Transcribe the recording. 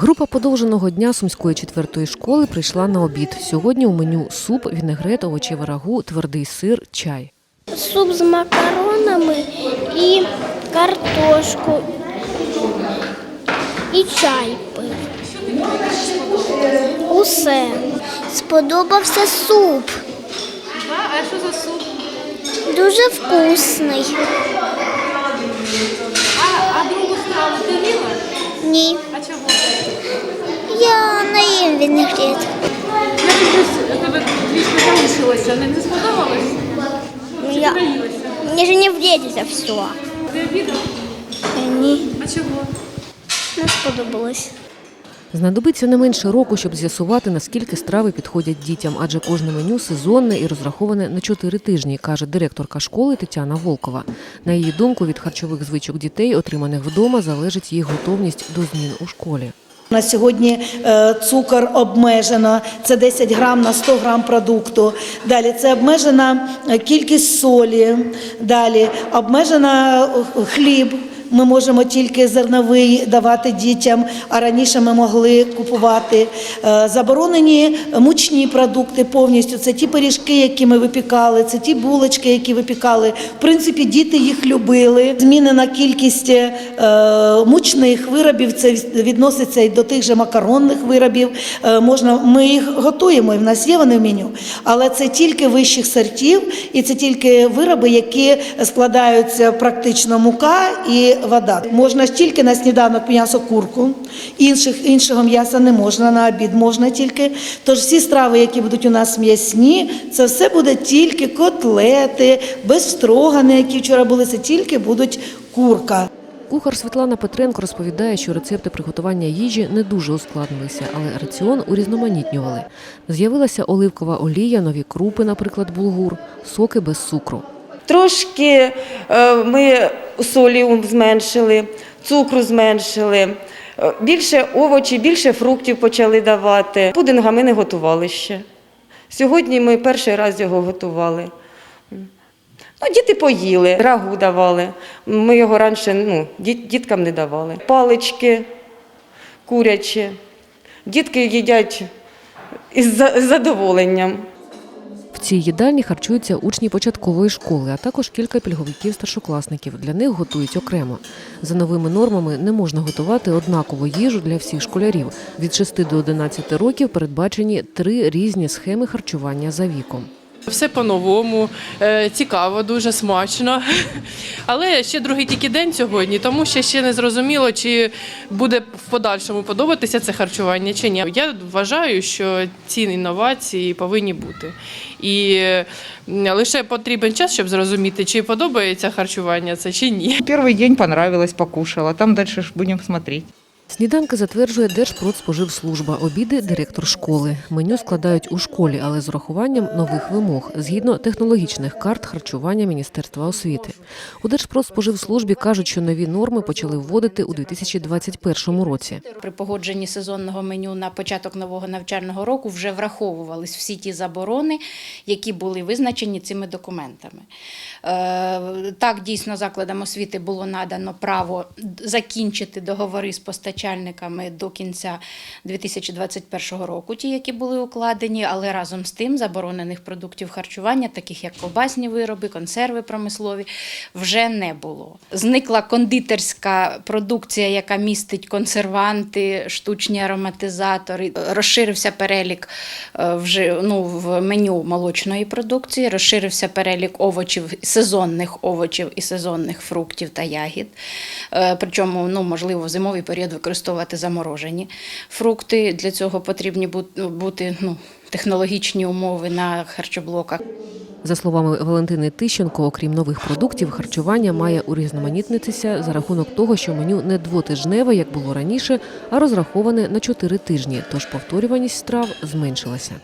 Група подовженого дня сумської четвертої школи прийшла на обід. Сьогодні у меню суп, вінегрет, овочеве рагу, твердий сир, чай. суп з макаронами і картошку. І чай пив. Усе. Сподобався суп. А що за суп? Дуже вкусний. А, а другу страву ти їла? Ні. Не їм вінегрет. Тебе трішки залишилося, не, сподобалось? Я... Мені ж не вдіється все. Ти обідав? Ні, А чого? не сподобалось. Знадобиться не менше року, щоб з'ясувати, наскільки страви підходять дітям, адже кожне меню сезонне і розраховане на чотири тижні, каже директорка школи Тетяна Волкова. На її думку, від харчових звичок дітей, отриманих вдома, залежить їх готовність до змін у школі. На сьогодні е, цукор обмежено, це 10 грам на 100 грам продукту. Далі це обмежена кількість солі. Далі обмежена е, хліб. Ми можемо тільки зерновий давати дітям, а раніше ми могли купувати. Е, Заборонені мучні продукти повністю. Це ті пиріжки, які ми випікали, це ті булочки, які випікали. В принципі, діти їх любили. Змінена кількість е, мучних виробів. Це відноситься і до тих же макаронних виробів. Е, Можна, ми їх готуємо, і в нас є вони в меню. Але це тільки вищих сортів, і це тільки вироби, які складаються практично мука і вода. Можна тільки на сніданок м'ясо курку, інших, іншого м'яса не можна, на обід можна тільки. Тож всі страви, які будуть у нас м'ясні, це все буде тільки котлети, без строгани, які вчора були, це тільки будуть курка. Кухар Світлана Петренко розповідає, що рецепти приготування їжі не дуже ускладнилися, але раціон урізноманітнювали. З'явилася оливкова олія, нові крупи, наприклад, булгур, соки без цукру. Трошки е, ми солі зменшили, цукру зменшили, е, більше овочів, більше фруктів почали давати. Пудинга ми не готували ще. Сьогодні ми перший раз його готували. Ну, діти поїли, рагу давали. Ми його раніше ну, діт- діткам не давали. Палички курячі. Дітки їдять із задоволенням. Цій їдальні харчуються учні початкової школи, а також кілька пільговиків-старшокласників. Для них готують окремо. За новими нормами не можна готувати однакову їжу для всіх школярів. Від 6 до 11 років передбачені три різні схеми харчування за віком. Все по-новому, е, цікаво, дуже смачно. Але ще другий тільки день сьогодні, тому що ще не зрозуміло, чи буде в подальшому подобатися це харчування чи ні. Я вважаю, що ці інновації повинні бути. І лише потрібен час, щоб зрозуміти, чи подобається харчування це чи ні. Первый день понравилось, покушала. Там дальше ж будем смотреть. Сніданки затверджує Держпродспоживслужба, обіди директор школи. Меню складають у школі, але з урахуванням нових вимог згідно технологічних карт харчування Міністерства освіти. У Держпродспоживслужбі кажуть, що нові норми почали вводити у 2021 році. При погодженні сезонного меню на початок нового навчального року вже враховувались всі ті заборони, які були визначені цими документами. Е, Так, дійсно, закладам освіти було надано право закінчити договори з постачальниками до кінця 2021 року, ті, які були укладені, але разом з тим заборонених продуктів харчування, таких як ковбасні вироби, консерви промислові, вже не було. Зникла кондитерська продукція, яка містить консерванти, штучні ароматизатори. Розширився перелік е, вже ну, в меню молочної продукції, розширився перелік овочів, сезонних овочів і сезонних фруктів та ягід. Е, Причому, ну, можливо, в зимовий період використовувати заморожені фрукти. Для цього потрібні бути ну, технологічні умови на харчоблоках. За словами Валентини Тищенко, окрім нових продуктів, харчування має урізноманітнитися за рахунок того, що меню не двотижневе, як було раніше, а розраховане на чотири тижні, тож повторюваність страв зменшилася.